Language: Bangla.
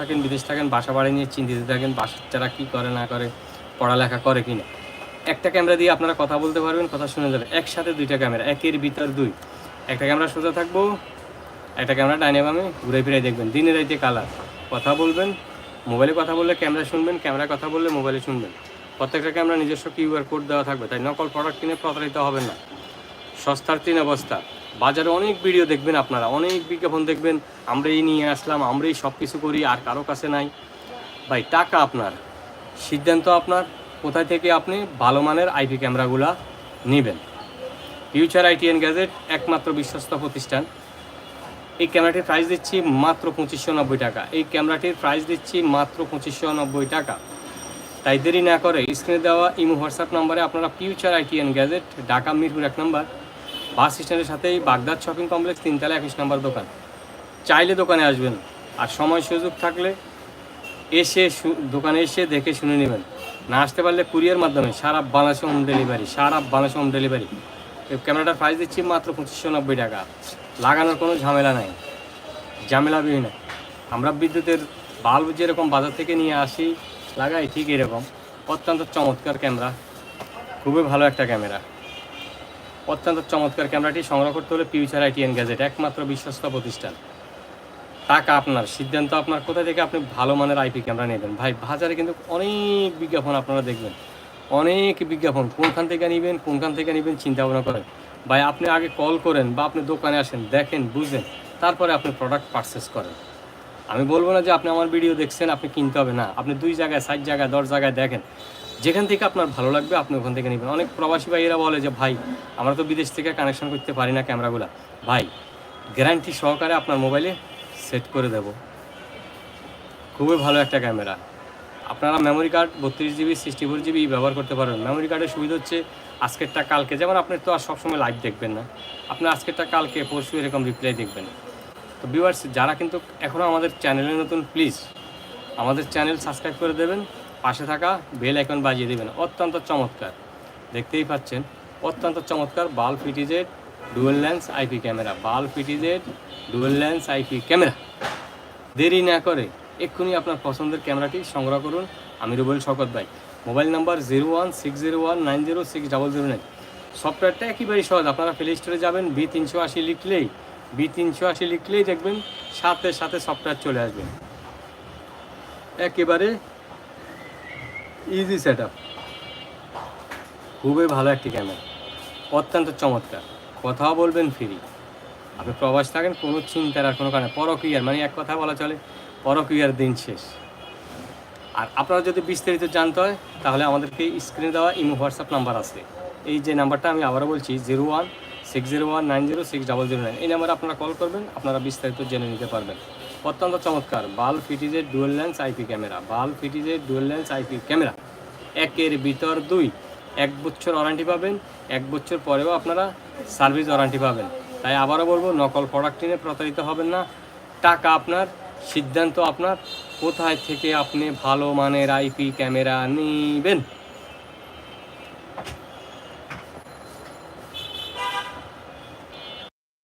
থাকেন, বিদেশ থাকেন, বাসা বাড়ি নিয়ে চিন্তিত থাকেন, বাচ্চারা কী করে, না করে, পড়ালেখা করে কি না। একটা ক্যামেরা দিয়ে আপনারা কথা বলতে পারবেন, কথা শুনে যাবেন একসাথে দুইটা ক্যামেরা একের ভিতর দুই। একটা ক্যামেরা সোজা থাকব, একটা ক্যামেরা ডাইনে বামে, ঘুরে ফিরে দেখবেন, দিনে রাইতে কালার কথা বলবেন মোবাইলে কথা বললে ক্যামেরা শুনবেন ক্যামেরা কথা বললে মোবাইলে শুনবেন। প্রত্যেকটা ক্যামেরা নিজস্ব কিউআর কোড দেওয়া থাকবে, তাই নকল প্রোডাক্ট কিনে প্রতারিত হবেন না। সস্তার তিন অবস্থা। বাজারে অনেক ভিডিও দেখবেন আপনারা, অনেক বিজ্ঞাপন দেখবেন, আমরাই নিয়ে আসলাম, আমরাই সব কিছু করি, আর কারও কাছে নাই। ভাই, টাকা আপনার, সিদ্ধান্ত আপনার, কোথায় থেকে আপনি ভালো মানের আইপি ক্যামেরাগুলা নেবেন। ফিউচার আইটিএন গ্যাজেট একমাত্র বিশ্বস্ত প্রতিষ্ঠান। এই ক্যামেরাটির প্রাইস দিচ্ছি মাত্র পঁচিশশো নব্বই টাকা। এই ক্যামেরাটির প্রাইস দিচ্ছি মাত্র পঁচিশশো নব্বই টাকা। তাই দেরি না করে স্ক্রিনে দেওয়া ইমো হোয়াটসঅ্যাপ নম্বরে আপনারা future ITN gadget Dhaka Mirpur এক নম্বর বাস স্ট্যান্ডের সাথেই বাগদাদ শপিং কমপ্লেক্স তিনতলা একুশ নম্বর দোকান। চাইলে দোকানে আসবেন, আর সময় সুযোগ থাকলে এসে দোকানে এসে দেখে শুনে নেবেন। না আসতে পারলে কুরিয়ার মাধ্যমে সারা বাংলাদেশে হোম ডেলিভারি, সারা বাংলাদেশে হোম ডেলিভারি। ক্যামেরাটার প্রাইস দিচ্ছি মাত্র পঁচিশশো নব্বই টাকা। লাগানোর কোনো ঝামেলা নাই, ঝামেলা ঝামেলাবিহীন আমরা বিদ্যুতের বাল্ব যেরকম বাজার থেকে নিয়ে আসি, লাগাই ঠিক এরকম। অত্যন্ত চমৎকার ক্যামেরা, খুবই ভালো একটা ক্যামেরা। অত্যন্ত চমৎকার ক্যামেরাটি সংগ্রহ করতে হলে ফিউচার আইটিএন গ্যাজেট একমাত্র বিশ্বস্ত প্রতিষ্ঠান। টাকা আপনার, সিদ্ধান্ত আপনার কোথা থেকে আপনি ভালো মানের আইপি ক্যামেরা নেবেন? ভাই, বাজারে কিন্তু অনেক বিজ্ঞাপন আপনারা দেখবেন। অনেক বিজ্ঞাপন, কোনখান থেকে নেবেন, কোনখান থেকে নেবেন চিন্তা ভাবনা করেন। ভাই, আপনি আগে কল করেন বা আপনি দোকানে আসেন, দেখেন, বুঝেন, তারপরে আপনি প্রোডাক্ট পারচেস করেন। আমি বলব না যে আপনি আমার ভিডিও দেখছেন, আপনি কিনতে হবে না। আপনি দুই জায়গায় সাত জায়গায়, দশ জায়গায় দেখেন। যেখান থেকে আপনার ভালো লাগবে, আপনি ওখান থেকে নেবেন। অনেক প্রবাসী ভাইয়েরা বলে যে, ভাই, আমরা তো বিদেশ থেকে কানেকশন করতে পারি না ক্যামেরাগুলো। ভাই গ্যারান্টি সহকারে আপনার মোবাইলে সেট করে দেব। খুবই ভালো একটা ক্যামেরা। আপনারা মেমোরি কার্ড বত্রিশ জিবি সিক্সটি ফোর জিবি ব্যবহার করতে পারবেন। মেমোরি কার্ডের সুবিধা হচ্ছে, আজকেরটা কালকে, যেমন আপনি তো আর সবসময় লাইভ দেখবেন না, আপনি আজকেরটা কালকে, পরশু এরকম রিপ্লাই দেখবেন। তো ভিউয়ার্স যারা কিন্তু এখনও আমাদের চ্যানেলে নতুন প্লিজ আমাদের চ্যানেল সাবস্ক্রাইব করে দেবেন। পাশে থাকা বেল আইকন বাজিয়ে দেবেন। অত্যন্ত চমৎকার। দেখতেই পাচ্ছেন, অত্যন্ত চমৎকার bulb FTZ dual lens IP camera bulb FTZ dual lens IP camera দেরি না করে এক্ষুনি আপনার পছন্দের ক্যামেরাটি সংগ্রহ করুন। আমি রুবেল শকত ভাই। Mobile number zero one six zero one nine zero six double zero nine সফটওয়্যারটা একেবারেই সহজ। আপনারা প্লে স্টোরে যাবেন বি তিনশো আশি লিখলেই বি তিনশো আশি লিখলেই দেখবেন সাথে সাথে সফটওয়্যার চলে আসবে। একেবারে ইজি সেট আপ খুবই ভালো একটি ক্যামেরা অত্যন্ত চমৎকার। কথাও বলবেন ফ্রি আপনি প্রবাস থাকেন, কোনো চিন্তার আর কোনো কারণে। পরক্রিয়ার মানে এক কথা বলা চলে পরক্রিয়ার দিন শেষ। আর আপনারা যদি বিস্তারিত জানতে হয়, তাহলে আমাদেরকে স্ক্রিনে দেওয়া ইমো হোয়াটসঅ্যাপ নাম্বার আছে। এই যে নাম্বারটা আমি আবারও বলছি zero one six zero one nine zero six double zero nine এই নাম্বারে আপনারা কল করবেন, আপনারা বিস্তারিত জেনে নিতে পারবেন। অত্যন্ত চমৎকার। Bulb ফিটিজের dual lens IP camera bulb ফিটিজের dual lens IP camera একের ভিতর দুই। এক বছর ওয়ারান্টি পাবেন, এক বছর পরেও আপনারা সার্ভিস ওয়ারান্টি পাবেন। তাই আবারও বলব, নকল প্রোডাক্ট কিনে প্রতারিত হবেন না। টাকা আপনার, সিদ্ধান্ত আপনার। কোথায় থেকে আপনি ভালো মানের আইপি ক্যামেরা নেবেন?